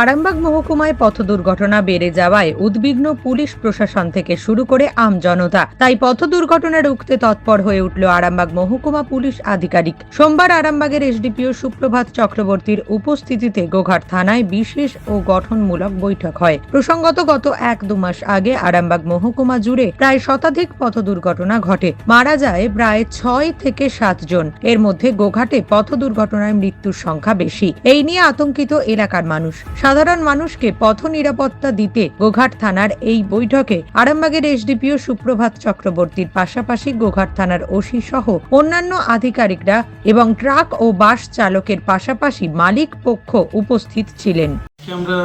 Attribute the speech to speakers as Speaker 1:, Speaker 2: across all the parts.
Speaker 1: আরামবাগ মহকুমায় পথ দুর্ঘটনা বেড়ে যাওয়ায় উদ্বিগ্ন পুলিশ প্রশাসন থেকে শুরু করে আম জনতা। তাই পথ দুর্ঘটনা রুখতে তৎপর হয়ে উঠল আরামবাগ মহকুমা পুলিশ আধিকারিক। সোমবার আরামবাগের এসডিপিও সুপ্রভাত চক্রবর্তীর উপস্থিতিতে গোঘাট থানায় বিশেষ ও গঠনমূলক বৈঠক হয়। প্রসঙ্গত গত এক দু মাস আগে আরামবাগ মহকুমা জুড়ে প্রায় শতাধিক পথ দুর্ঘটনা ঘটে। মারা যায় প্রায় ছয় থেকে সাতজন এর মধ্যে গোঘাটে পথ দুর্ঘটনায় মৃত্যুর সংখ্যা বেশি। এই নিয়ে আতঙ্কিত এলাকার মানুষ। সাধারণ মানুষকে পথ নিরাপত্তা দিতে গোঘাট থানার এই বৈঠকে আরামবাগের এসডিপিও সুপ্রভাত চক্রবর্তীর পাশাপাশি গোঘাট থানার ওসি সহ অন্যান্য আধিকারিকরা এবং ট্রাক ও বাস চালকের পাশাপাশি মালিক পক্ষ উপস্থিত ছিলেন।
Speaker 2: আমরা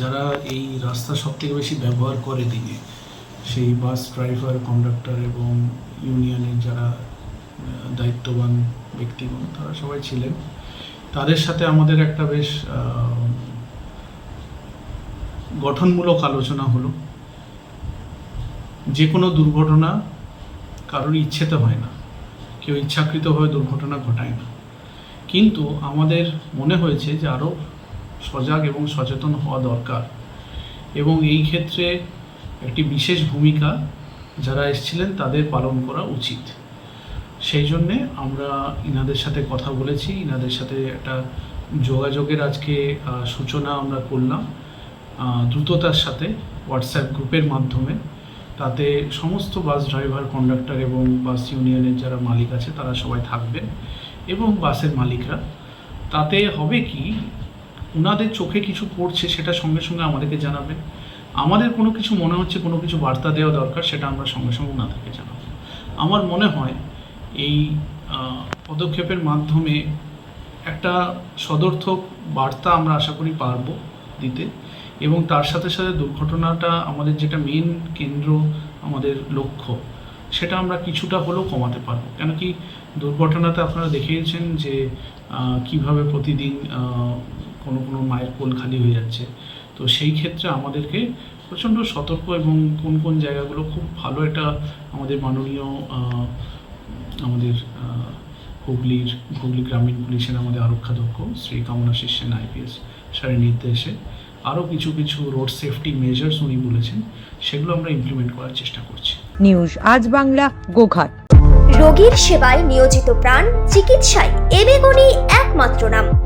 Speaker 2: যারা এই রাস্তা সব থেকে বেশি ব্যবহার করে দিনে, সেই বাস ড্রাইভার, কন্ডাক্টর এবং ইউনিয়নের যারা দায়িত্ববান ব্যক্তিগণ, তারা সবাই ছিলেন। তাদের সাথে আমাদের একটা বেশ গঠনমূলক আলোচনা হলো। যে কোনো দুর্ঘটনা কারোর ইচ্ছেতে হয় না। কেউ ইচ্ছাকৃতভাবে দুর্ঘটনা ঘটায় না। কিন্তু আমাদের মনে হয়েছে যে আরও সজাগ এবং সচেতন হওয়া দরকার। এবং এই ক্ষেত্রে একটি বিশেষ ভূমিকা যারা এসেছিলেন তাদের পালন করা উচিত। সেই জন্যে আমরা ইনাদের সাথে কথা বলেছি, ইনাদের সাথে একটা যোগাযোগের আজকে সূচনা আমরা করলাম দ্রুততার সাথে হোয়াটসঅ্যাপ গ্রুপের মাধ্যমে। তাতে সমস্ত বাস ড্রাইভার কন্ডাক্টর এবং বাস ইউনিয়নের যারা মালিক আছে, তারা সবাই থাকবেন এবং বাসের মালিকরা। তাতে হবে কি ওনাদের চোখে কিছু পড়ছে সেটা সঙ্গে সঙ্গে আমাদেরকে জানাবেন আমাদের কোনো কিছু মনে হচ্ছে, কোনো কিছু বার্তা দেওয়া দরকার, সেটা আমরা সঙ্গে সঙ্গে ওনাদেরকে জানাব। আমার মনে হয় এই পদক্ষেপের মাধ্যমে একটা সদর্থক বার্তা আমরা আশা করি পারব দিতে। এবং তার সাথে সাথে দুর্ঘটনাটা আমাদের যেটা মেন কেন্দ্র, আমাদের লক্ষ্য, সেটা আমরা কিছুটা হলেও কমাতে পারব। কেন কি দুর্ঘটনাতে আপনারা দেখিয়েছেন যে কীভাবে প্রতিদিন কোনো কোনো মায়ের কোল খালি হয়ে যাচ্ছে। তো সেই ক্ষেত্রে আমাদেরকে প্রচণ্ড সতর্ক এবং কোন কোন জায়গাগুলো খুব ভালো একটা আমাদের মাননীয় আমাদের হুগলির হুগলি গ্রামীণ পুলিশের আমাদের আরক্ষাধ্যক্ষ শ্রী কামনাশিস সেন আইপিএস স্যারের নির্দেশে। আরও কিছু কিছু রোড সেফটি মেজার্স উনি বলেছেন সেগুলো আমরা ইমপ্লিমেন্ট করার চেষ্টা করছি।
Speaker 1: নিউজ আজ বাংলা গোঘাট।
Speaker 3: রোগীর সেবায় নিয়োজিত প্রাণ চিকিৎসায় এবেগুনি একমাত্র নাম।